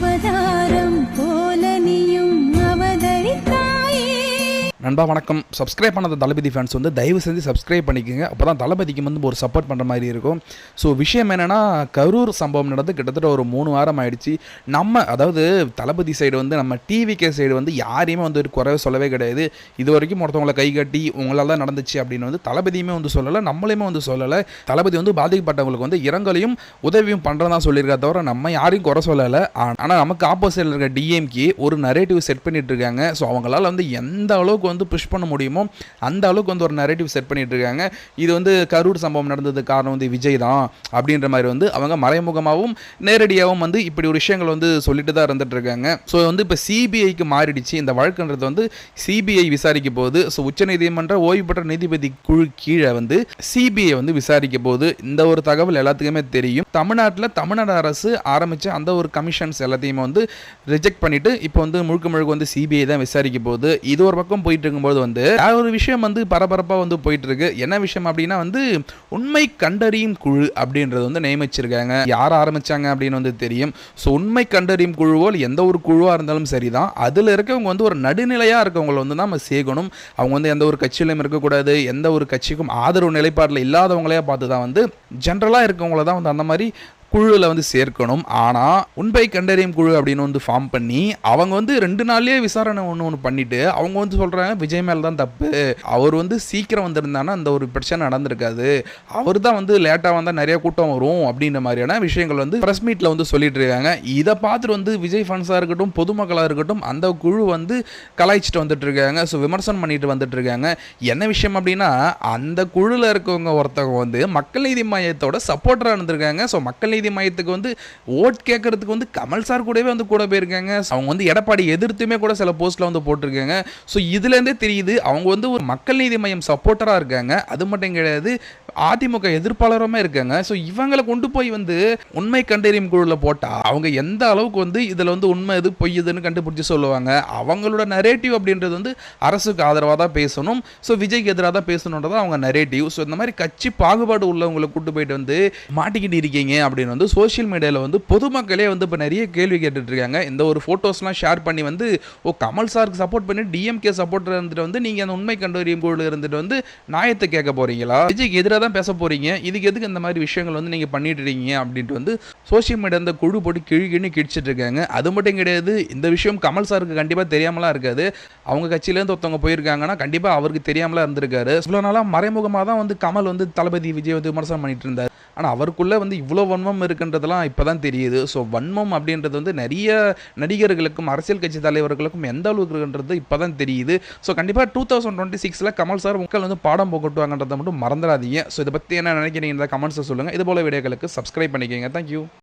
Vừa. நண்பா வணக்கம். சப்ஸ்கிரைப் பண்ணாத தளபதி ஃபேன்ஸ் வந்து தயவு செஞ்சு சப்ஸ்கிரைப் பண்ணிக்கோங்க. அப்போ தான் தளபதிக்கு வந்து ஒரு சப்போர்ட் பண்ணுற மாதிரி இருக்கும். ஸோ விஷயம் என்னென்னா கரூர் சம்பவம் நடந்து கிட்டத்தட்ட ஒரு மூணு வாரம் ஆயிடுச்சு. நம்ம அதாவது தளபதி சைடு வந்து நம்ம டிவிகே சைடு வந்து யாரையுமே வந்து ஒரு குறைவை சொல்லவே கிடையாது. இது வரைக்கும் ஒருத்தவங்களை கை கட்டி உங்களால் தான் நடந்துச்சு அப்படின்னு வந்து தளபதியுமே வந்து சொல்லலை நம்மளையுமே வந்து சொல்லலை. தளபதி வந்து பாதிக்கப்பட்டவங்களுக்கு வந்து இரங்கலையும் உதவியும் பண்ணுறதா சொல்லியிருக்கா தவிர நம்ம யாரையும் குறை சொல்லலை. ஆனால் நமக்கு ஆப்போசிட்டில் இருக்க டிஎம்கே ஒரு நரேட்டிவ் செட் பண்ணிட்டு இருக்காங்க. ஸோ அவங்களால வந்து எந்த அளவுக்கு வந்து புஷ் பண்ண முடியுமோ அந்த அளவுக்கு வந்து ஒரு நரேட்டிவ் செட் பண்ணிட்டு இருக்காங்க. இது வந்து கரூர் சம்பவம் நடந்தது காரணம் வந்து விஜய் தான் அப்படின்ற மாதிரி வந்து அவங்க மறைமுகமாகவும் நேரடியாகவும் வந்து இப்படி ஒரு விஷயங்கள் வந்து சொல்லிட்டு தான் இருந்துட்டு இருக்காங்க. ஸோ வந்து இப்போ சிபிஐக்கு மாறிடுச்சு. இந்த வழக்குன்றது வந்து சிபிஐ விசாரிக்க போகுது. ஸோ உச்சநீதிமன்ற ஓய்வு பெற்ற நீதிபதி குழு கீழே வந்து சிபிஐ வந்து விசாரிக்க போகுது. இந்த ஒரு தகவல் எல்லாத்துக்குமே தெரியும். தமிழ்நாட்டில் தமிழ்நாடு அரசு ஆரம்பித்த அந்த ஒரு கமிஷன்ஸ் எல்லாத்தையுமே வந்து ரிஜெக்ட் பண்ணிட்டு இப்போ வந்து முழுக்க முழுக்க வந்து சிபிஐ தான் விசாரிக்க போகுது. இது ஒரு பக்கம் போயிட்டு இருக்கும்போது வந்து ஒரு விஷயம் வந்து பரபரப்பாக வந்து போயிட்டு இருக்கு என்ன விஷயம் அப்படின்னா வந்து உண்மை கண்டறியும் குழு அப்படின்றது வந்து நியமிச்சிருக்காங்க. யார் ஆரம்பிச்சாங்க அப்படின்னு வந்து தெரியும். ஸோ உண்மை கண்டறியும் குழுவோ எந்த ஒரு குழுவாக இருந்தாலும் சரிதான். அதில் இருக்கவங்க வந்து ஒரு நடுநிலையாக இருக்கவங்களை வந்து தான் நம்ம சேர்க்கணும் அவங்க வந்து எந்த ஒரு கட்சியிலையும் இருக்கக்கூடாது. எந்த ஒரு கட்சிக்கும் ஆதரவு நிலைப்பாட்டில் இல்லாதவங்களையே பார்த்து தான் வந்து ஜென்ரலாக இருக்கவங்கள தான் வந்து அந்த மாதிரி குழுவில் வந்து சேர்க்கணும். ஆனால் உண்மை கண்டறியும் குழு அப்படின்னு வந்து ஃபார்ம் பண்ணி அவங்க வந்து ரெண்டு நாள்லேயே விசாரணை ஒன்று ஒன்று பண்ணிட்டு அவங்க வந்து சொல்கிறாங்க விஜய் மேலே தான் தப்பு. அவர் வந்து சீக்கிரம் வந்திருந்தானா அந்த ஒரு பிரச்சனை நடந்திருக்காது. அவர் தான் வந்து லேட்டாக வந்தால் நிறைய கூட்டம் வரும் அப்படின்ற மாதிரியான விஷயங்கள் வந்து ப்ரெஸ் மீட்டில் வந்து சொல்லிட்டு இருக்காங்க. இதை பார்த்துட்டு வந்து விஜய் ஃபன்ஸாக இருக்கட்டும் பொதுமக்களாக இருக்கட்டும் அந்த குழு வந்து கலாய்ச்சிட்டு வந்துட்டு இருக்காங்க. ஸோ விமர்சனம் பண்ணிட்டு வந்துட்டு இருக்காங்க. என்ன விஷயம் அப்படின்னா அந்த குழுவில் இருக்கவங்க ஒருத்தவங்க வந்து மக்கள் நீதி மையத்தோட சப்போர்ட்டராக இருந்திருக்காங்க. ஸோ மக்கள் நீதி மையத்துக்கு வந்து ஓட் கேட்கறதுக்கு வந்து கமல் சார் கூடவே வந்து கூட போயிருக்காங்க. அவங்க வந்து எடப்பாடி எதிர்த்துமே கூட சில போஸ்ட்டில் வந்து போட்டிருக்காங்க. ஸோ இதுலேருந்தே தெரியுது அவங்க வந்து ஒரு மக்கள் நீதி மையம் சப்போர்ட்டராக இருக்காங்க. அது மட்டும் கிடையாது அதிமுக எதிர்ப்பாளருமே இருக்காங்க. ஸோ இவங்களை கொண்டு போய் வந்து உண்மை கண்டறியும் குழுவில் போட்டால் அவங்க எந்த அளவுக்கு வந்து இதில் வந்து உண்மை எது பொய் எதுன்னு கண்டுபிடிச்சி சொல்லுவாங்க. அவங்களோட நரேட்டிவ் அப்படின்றது வந்து அரசுக்கு ஆதரவாக தான் பேசணும். ஸோ விஜய்க்கு எதிராக தான் பேசணுன்றது அவங்க நரேட்டிவ் ஸோ இந்த மாதிரி கட்சி பாகுபாடு உள்ளவங்களை கூட்டு போயிட்டு வந்து மாட்டிக்கிட்டு இருக்கீங்க அப்படின்னு வந்து சோஷியல் மீடியாவில் வந்து பொதுமக்களே வந்து இப்போ நிறைய கேள்வி கேட்டுட்டு இருக்காங்க. இந்த ஒரு ஃபோட்டோஸ்லாம் ஷேர் பண்ணி வந்து ஓ கமல் சாருக்கு சப்போர்ட் பண்ணி டிஎம்கே சப்போர்ட் இருந்துட்டு வந்து நீங்கள் அந்த உண்மை கண்டறியும் குழுவில் இருந்துட்டு வந்து நியாயத்தை கேட்க போறீங்களா? விஜய்க்கு எதிராக தான் பேச போகிறீங்க இதுக்கு எதுக்கு இந்த மாதிரி விஷயங்கள் வந்து நீங்கள் பண்ணிட்டு இருக்கீங்க அப்படின்ட்டு வந்து சோஷியல் மீடியா இந்த குழு போட்டு கிழி கிழி கிழிச்சிட்டு இருக்காங்க. அது மட்டும் கிடையாது. இந்த விஷயம் கமல் சாருக்கு கண்டிப்பாக தெரியாமலாம் இருக்காது. அவங்க கட்சியிலேருந்து ஒருத்தவங்க போயிருக்காங்கன்னா கண்டிப்பாக அவருக்கு தெரியாமலாம் இருந்திருக்காரு. இவ்வளோ நாளாக மறைமுகமாக தான் வந்து கமல் வந்து தளபதி விஜய் வந்து விமர்சனம் பண்ணிட்டு இருந்தார். ஆனால் அவருக்குள்ளே வந்து இவ்வளோ வன்மம் இருக்குன்றதெல்லாம் இப்போ தான் தெரியுது. ஸோ வன்மம் அப்படின்றது வந்து நிறைய நடிகர்களுக்கும் அரசியல் கட்சி தலைவர்களுக்கும் எந்த அளவுக்கு இருக்குன்றது இப்போ தான் தெரியுது. ஸோ கண்டிப்பாக டூ தௌசண்ட் டுவெண்ட்டி சிக்ஸில் கமல் சார் மக்கள் வந்து பாடம் போகட்டுவாங்கன்றதை மட்டும் மறந்துடாதீங்க. ஸோ இதை பற்றி என்ன நினைக்கிறீங்க கமெண்ட்ஸை சொல்லுங்கள் இது போல வீடியோக்களுக்கு சப்ஸ்கிரைப் பண்ணிக்கோங்க. தேங்க்யூ